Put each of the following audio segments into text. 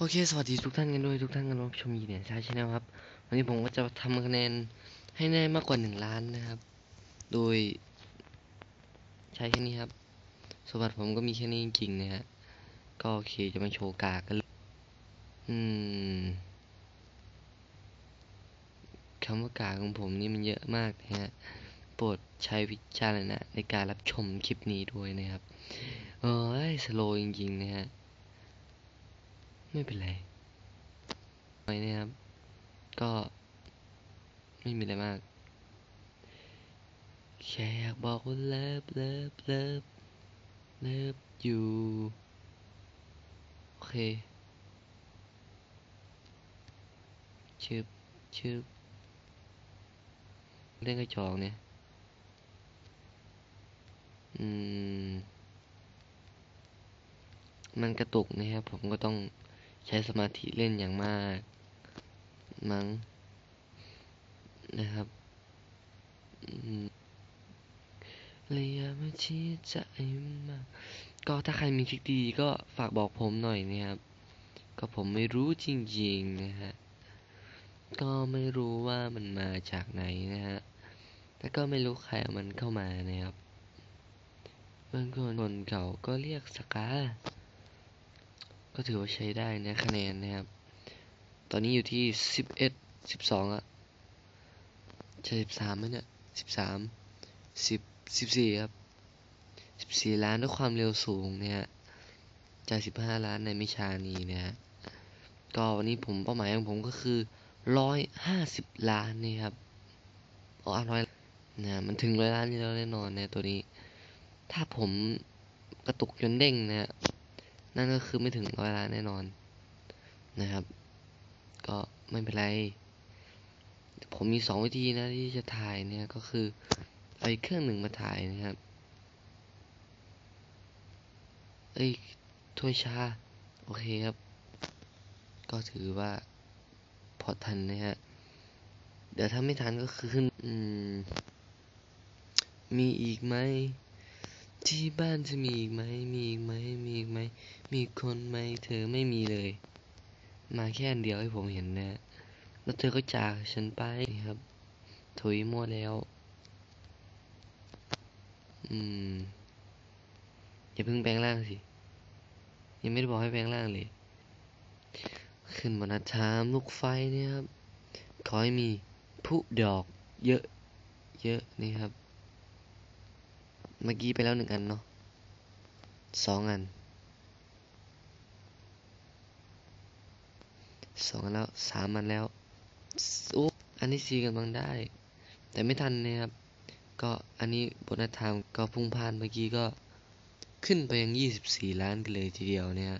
โอเค สวัสดีทุกท่านกันด้วยทุกท่านกันรับชมยีเนี่ยชาชแนลครับ วันนี้ผมก็จะทำคะแนนให้ได้มากกว่าหนึ่งล้านนะครับ โดย ใช้แค่นี้ครับ สมบัติผมก็มีแค่นี้จริงๆนะฮะ ก็โอเคจะมาโชว์กากกันเลยอืมคำว่ากากของผมนี่มันเยอะมากนะฮะ โปรดใช้วิจารณะในการรับชมคลิปนี้ด้วยนะครับ เอ้ยสโลจริงๆนะฮะ ไม่เป็นไรไว้นะครับ ก็ไม่มีอะไรมาก แค่อยากบอกว่าเลิฟเลิฟเลิฟเลิฟอยู่ โอเคชึบชึบเล่นกระจอกเนี่ย อืม มันกระตุกนะครับ ผมก็ต้อง ใช้สมาธิเล่นอย่างมาก มั้งนะครับอืมเลยอยากมาชี้ใจมากก็ถ้าใครมีทริคดีก็ฝากบอกผมหน่อยนะครับ ก็ผมไม่รู้จริงๆนะฮะ ก็ไม่รู้ว่ามันมาจากไหนนะฮะแต่ก็ไม่รู้ใครเอามันเข้ามานะครับบางคนคนเก่าก็เรียกสกา ก็ถือว่าใช้ได้นะคะแนนนะครับ ตอนนี้อยู่ที่สิบเอ็ดสิบสองอะใช่สิบสามไหมเนี่ยสิบสามสิบสิบสี่ครับสิบสี่ล้านด้วยความเร็วสูงเนี่ยจากสิบห้าล้านในม่ช้านีนะฮะก็วันนี้ผมเป้าหมายของผมก็คือร้อยห้าสิบล้านนี่ครับอ๋อร้อยนะมันถึงร้อยล้านแล้วแน่นอนนะตัวนี้ ถ้าผมกระตุกจนเด้งนะ นั่นก็คือไม่ถึงร้อยล้านแน่นอนนะครับ ก็ไม่เป็นไร ผมมีสองวิธีนะที่จะถ่ายเนี่ยก็คือเอาอีกเครื่องหนึ่งมาถ่ายนะครับ เอ้ยถ้วยชา โอเคครับ ก็ถือว่าพอทันนะฮะ เดี๋ยวถ้าไม่ทันก็คือขึ้นอืมมีอีกไหม ที่บ้านจะมีอีกไหม มีอีกไหม อีกไหม มีคนไหมเธอไม่มีเลย มาแค่อันเดียวให้ผมเห็นนะแล้วเธอก็จากฉันไปครับ ถุยมั่วแล้ว อืม อย่าเพิ่งแปลงร่างสิ ยังไม่ได้บอกให้แปลงร่างเลย ขึ้นบนอัฐามลูกไฟเนี่ยครับ ขอให้มีผู้ดอกเยอะ เยอะนี่ครับ เมื่อกี้ไปแล้วหนึ่งอันเนาะสองอัน สองอันแล้วสามอันแล้วอุ๊บอันที่สี่กำลังได้ แต่ไม่ทันนะครับ ก็อันนี้บนทางก็พุ่งพล่านเมื่อกี้ก็ขึ้นไปยังยี่สิบสี่ล้านกันเลยทีเดียวเนี่ย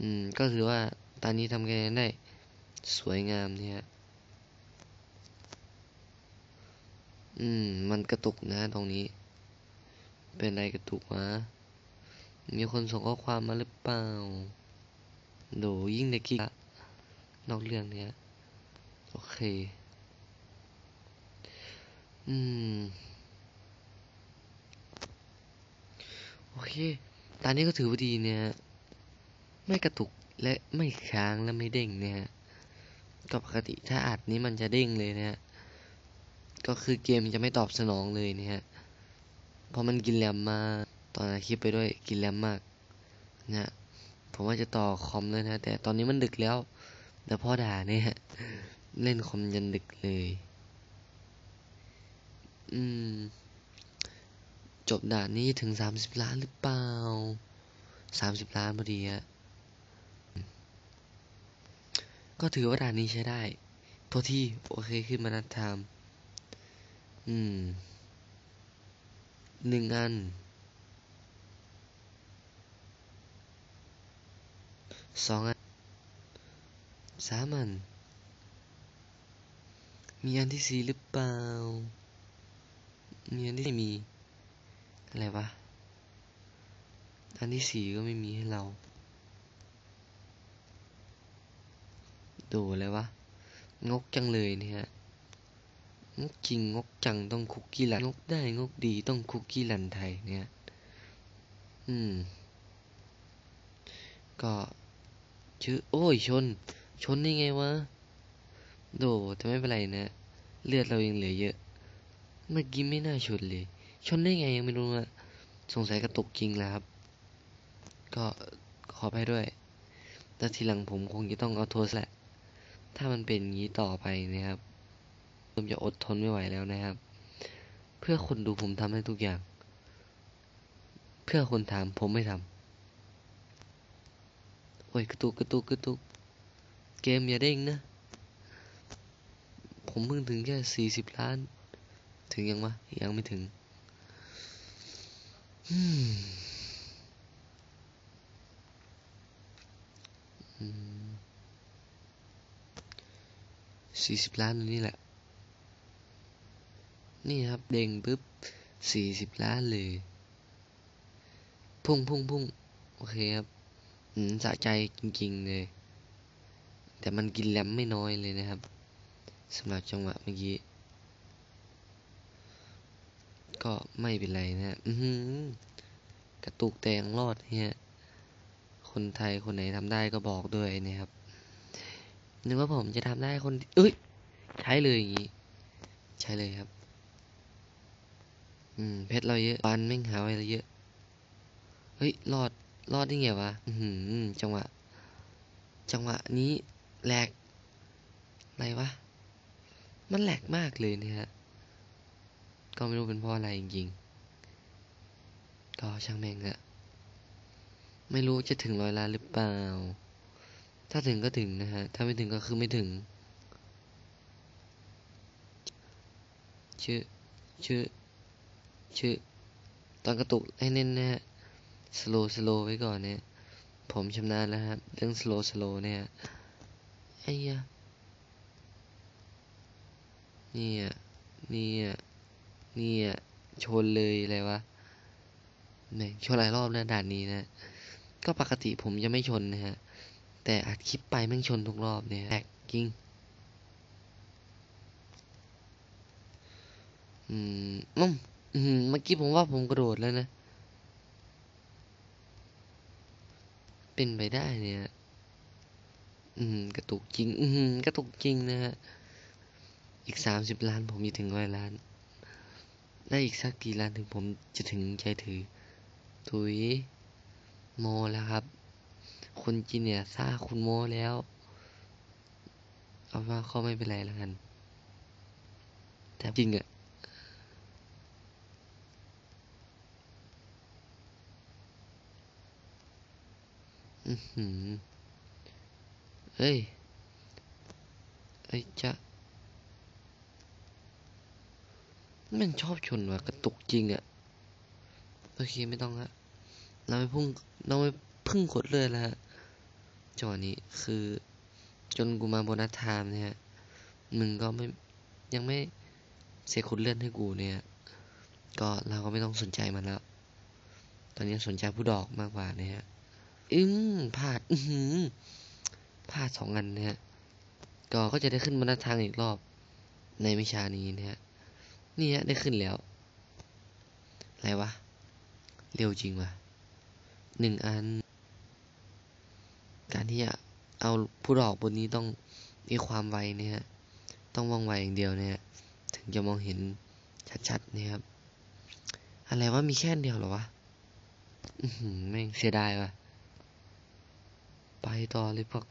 อืม ก็ถือว่าตอนนี้ทำคะแนนได้สวยงามเนี่ยอืม มันกระตุกนะตรงนี้ เป็นอะไรกระตุกวะมีคนส่งข้อความมาหรือเปล่า โดยิ่งในกิ๊กนอกเรื่องเนี้ย โอเค อืม โอเค ตอนนี้ก็ถือว่าดีเนี่ย ไม่กระตุกและไม่ค้างและไม่เด้งเนี่ยก็ปกติถ้าอัดนี้มันจะเด้งเลยเนี่ยก็คือเกมจะไม่ตอบสนองเลยเนี่ยเพราะมันกินแรมมา ตอนอัดคลิปไปด้วยกินแรมมากนะ ผมว่าจะต่อคอมเลยนะ แต่ตอนนี้มันดึกแล้วแต่พ่อด่าเนี่ยเล่นคอมยันดึกเลย อืม จบด่านนี้ถึงสามสิบล้านหรือเปล่าสามสิบล้านพอดีอะก็ถือว่าด่านนี้ใช้ได้โทษที่โอเคขึ้นมานัดไทม์อืมหนึ่งอัน สองอันสามอัน มีอันที่สี่หรือเปล่า มีอันที่ไม่มี อะไรวะ อันที่สี่ก็ไม่มีให้เรา ดูอะไรวะ งกจังเลยเนี่ย งกจริงงกจังต้องคุกกี้หลัน งกได้งกดีต้องคุกกี้หลันไทยเนี่ย อืม ก็ ชื่อโอ้ยชน ชนได้ไงวะ โดแต่ไม่เป็นไรนะ เลือดเรายังเหลือเยอะ เมื่อกี้ไม่น่าชนเลย ชนได้ไงยังไม่รู้อะสงสัยกระตุกจริงแล้วครับ ก็ขอไปด้วย แต่ทีหลังผมคงจะต้องเอาโทษแหละ ถ้ามันเป็นอย่างนี้ต่อไปนะครับ ผมจะอดทนไม่ไหวแล้วนะครับ เพื่อคนดูผมทำได้ทุกอย่าง เพื่อคนถามผมไม่ทำ อ้ยกระตุกกระตุกกระตุกเกมอย่าเด้งนะ ผมเพิ่งถึงแค่สี่สิบล้าน ถึงยังวะยังไม่ถึงสี่สิบล้านนี่แหละ นี่ครับเด้งปุ๊บสี่สิบล้านเลย พุ่งพุ่งพุ่งโอเคครับ อืมสะใจจริงๆเลย แต่มันกินแรมไม่น้อยเลยนะครับสำหรับจังหวะเมื่อกี้ ก็ไม่เป็นไรนะอืกระตุกแตงรอดเนี่ยคนไทยคนไหนทำได้ก็บอกด้วยนะครับนึกว่าผมจะทำได้คนเอ้ยใช้เลยอย่างงี้ใช้เลยครับ อืม เพชรเราเยอะปันแม่งหาไว้เราเยอะ เฮ้ยรอด รอดได้ไงวะอืมจังหวะ จังหวะนี้แหลกอะไรวะ มันแหลกมากเลยเนี่ยฮะ ก็ไม่รู้เป็นเพราะอะไรจริงๆ ก็ช่างแม่งอะไม่รู้จะถึงร้อยล้านหรือเปล่า ถ้าถึงก็ถึงนะฮะ ถ้าไม่ถึงก็คือไม่ถึง ชื่อ ชื่อ ชื่อ ตอนกระตุกให้เน้นนะฮะ สโลสโลไว้ก่อนเนี่ย ผมชำนาญแล้วครับ เรื่องสโลสโลเนี่ยไอ้ยะเนี่ยเนี่ยเนี่ยชนเลยอะไรวะแม่งชนหลายรอบนะด่านนี้นะ ก็ปกติผมจะไม่ชนนะฮะ แต่อัดคลิปไปแม่งชนทุกรอบเนี่ยแอกกิ้งอืมอืมอืมเมื่อกี้ผมว่าผมกระโดดแล้วนะ เป็นไปได้เนี่ย อืม กระตุกจริง อืมกระตุกจริงนะฮะ อีกสามสิบล้านผมจะถึงร้อยล้าน ได้อีกสักกี่ล้านถึงผมจะถึงใจถือ ถุยโมแล้วครับ คนจีนเนี่ยซ่าคุณโมแล้ว เอาว่าเขาไม่เป็นไรแล้วกัน แต่จริงอะ อือหือเฮ้ยไอ้จะมันชอบชนว่ะกระตุกจริงอะโอเคไม่ต้องละเราไม่พุ่งเราไม่พึ่งกดเลือดแล้วฮะจังหวะนี้คือจนกูมาโบนัสไทม์เนี่ยมึงก็ไม่ยังไม่เสียคุณเลื่อนให้กูเนี่ย ก็เราก็ไม่ต้องสนใจมันแล้ว ตอนนี้สนใจผู้ดอกมากกว่าเนี่ย อืมพลาดอืมพลาดสองอันเนี่ยก็ก็จะได้ขึ้นบนหน้าทางอีกรอบ ในวิชานี้เนี่ยนี่ฮะได้ขึ้นแล้ว อะไรวะ เร็วจริงวะหนึ่งอัน การที่จะเอาผู้ดอกบนนี้ต้องมีความไวเนี่ยต้องว่องไวอย่างเดียวเนี่ยถึงจะมองเห็นชัดๆเนี่ยครับ อะไรว่ามีแค่เดียวเหรอวะ อืมแม่งเสียดายวะ ไปต่อเลยพวก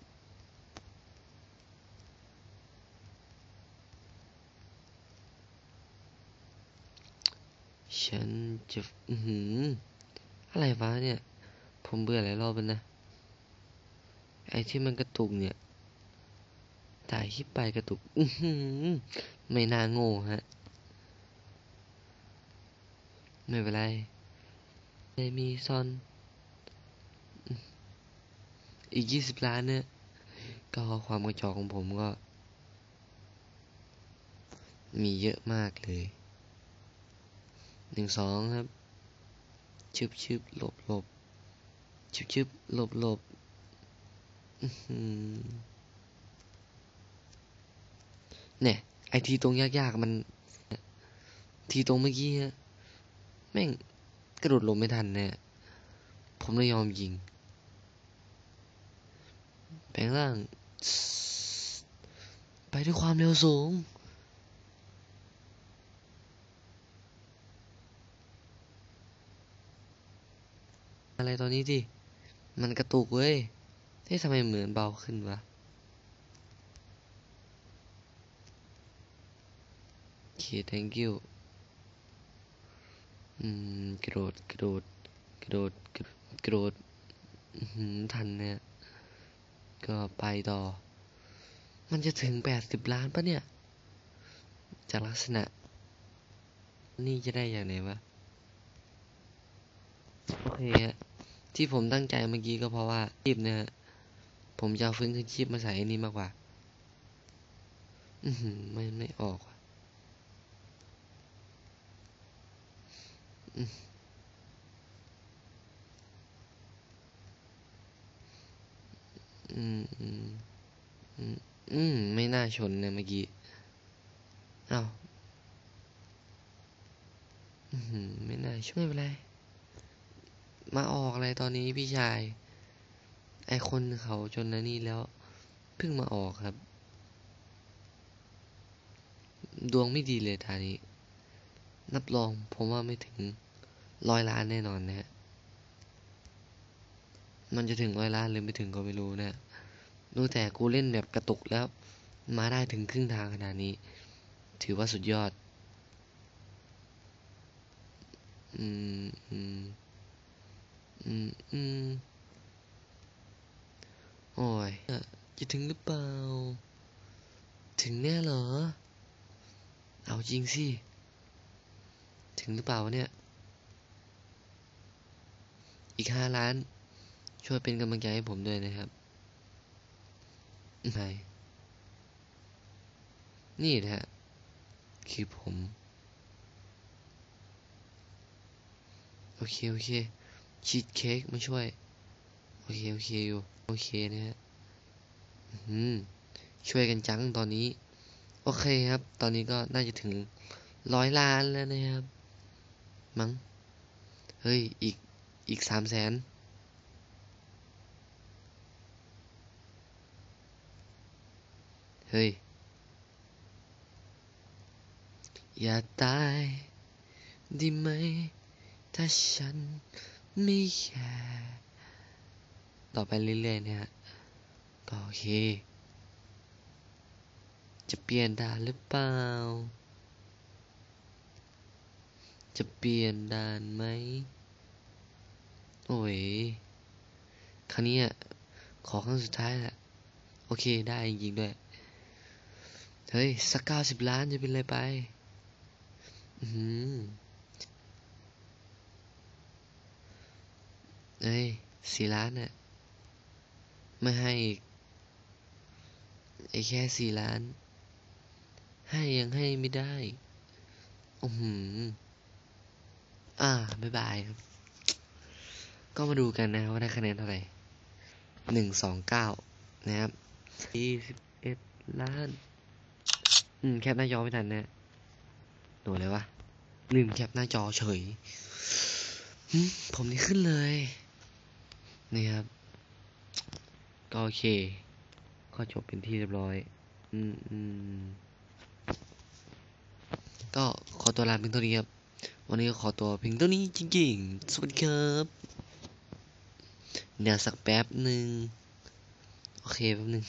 ฉันจะอืมอะไรวะเนี่ย ผมเบื่อหลายรอบแล้วนะ ไอ้ที่มันกระตุกเนี่ยถ่ายคลิปไปกระตุก อืมไม่น่าโง่ฮะ ไม่เป็นไรไม่มีซอน อีกยี่สิบล้านเนี่ยก็ความกระจอกของผมก็ มีเยอะมากเลยหนึ่งสองครับชึบชึบหลบหลบชึบชึบหลบหลบเนี่ยไอทีตรงยากๆมัน ทีตรงเมื่อกี้ฮะแม่งกระโดดลงไม่ทันเนี่ยผมเลยยอมยิง แปลงร่าง ไปด้วยความเร็วสูง อะไรตอนนี้ดิมันกระตุกเว้ยเฮ้ทำไมเหมือนเบาขึ้นวะโอเค thank you อืมกระโดดกระโดดกระโดดกระโดดกระโดดอื้อหือทันเนี่ย ก็ไปต่อ มันจะถึงแปดสิบล้านปะเนี่ย จากลักษณะ นี่จะได้อย่างไหนวะ โอเคฮะ ที่ผมตั้งใจเมื่อกี้ก็เพราะว่าชีพเนี่ยผมจะเอาฟื้นคืนชีพมาใส่อ้นี่มากกว่า อือหือไม่ไม่ออกอืม อืมอืมอืมไม่น่าชนเนี่ยเมื่อกี้อ้าวอือหือไม่น่าชนไม่เป็นไรมาออกอะไรตอนนี้พี่ชาย ไอคนเขาจนนะนี่แล้ว เพิ่งมาออกครับ ดวงไม่ดีเลยทานี้ นับรองผมว่าไม่ถึงร้อยล้านแน่นอนนะฮะ มันจะถึงร้อยล้านหรือไม่ถึงก็ไม่รู้นะรู้แต่กูเล่นแบบกระตุกแล้ว มาได้ถึงครึ่งทางขนาดนี้ ถือว่าสุดยอด อืมอืมอืมอืมโอ้ยจะถึงหรือเปล่า ถึงแน่เหรอ เอาจริงสิ ถึงหรือเปล่าเนี่ย อีกห้าล้าน ช่วยเป็นกำลังใจให้ผมด้วยนะครับไหนนี่นะฮะคือผม โอเค โอเค ชีสเค้กมาช่วย โอเค โอเคอยู่ โอเคนะฮะอืมช่วยกันจังตอนนี้ โอเคครับ ตอนนี้ก็น่าจะถึงร้อยล้านแล้วนะครับ มั้ง เฮ้ย อีก อีกสามแสน เฮ้ย อย่าตายได้ไหม ถ้าฉันไม่แคร์ต่อไปเรื่อยๆ เนี่ยก็โอเค จะเปลี่ยนดานหรือเปล่า จะเปลี่ยนดานไหม โอ้ย ครั้งนี้อะขอครั้งสุดท้ายแหละ โอเคได้จริงๆด้วย เฮ้ย สักเก้าสิบล้านจะเป็นอะไรไป อือหือเอ้ยสี่ล้านน่ะไม่ให้อีกไอ้แค่สี่ล้าน ให้ยังให้ไม่ได้ อือหืออ่าบ๊ายบายครับ ก็มาดูกันนะว่าได้คะแนนเท่าไหร่หนึ่งสองเก้านะครับยี่สิบเอ็ดล้าน อืมแคปหน้าจอไม่ทันนะโดนเลยวะลืมแคปหน้าจอเฉยผมนี่ขึ้นเลยนี่ครับ ก็โอเค ก็จบเป็นที่เรียบร้อย อืมอืมก็ขอตัวลาเพียงเท่านี้ครับ วันนี้ก็ขอตัวเพียงเท่านี้จริงๆ สวัสดีครับเดี๋ยวสักแป๊บหนึ่งโอเคแป๊บหนึ่ง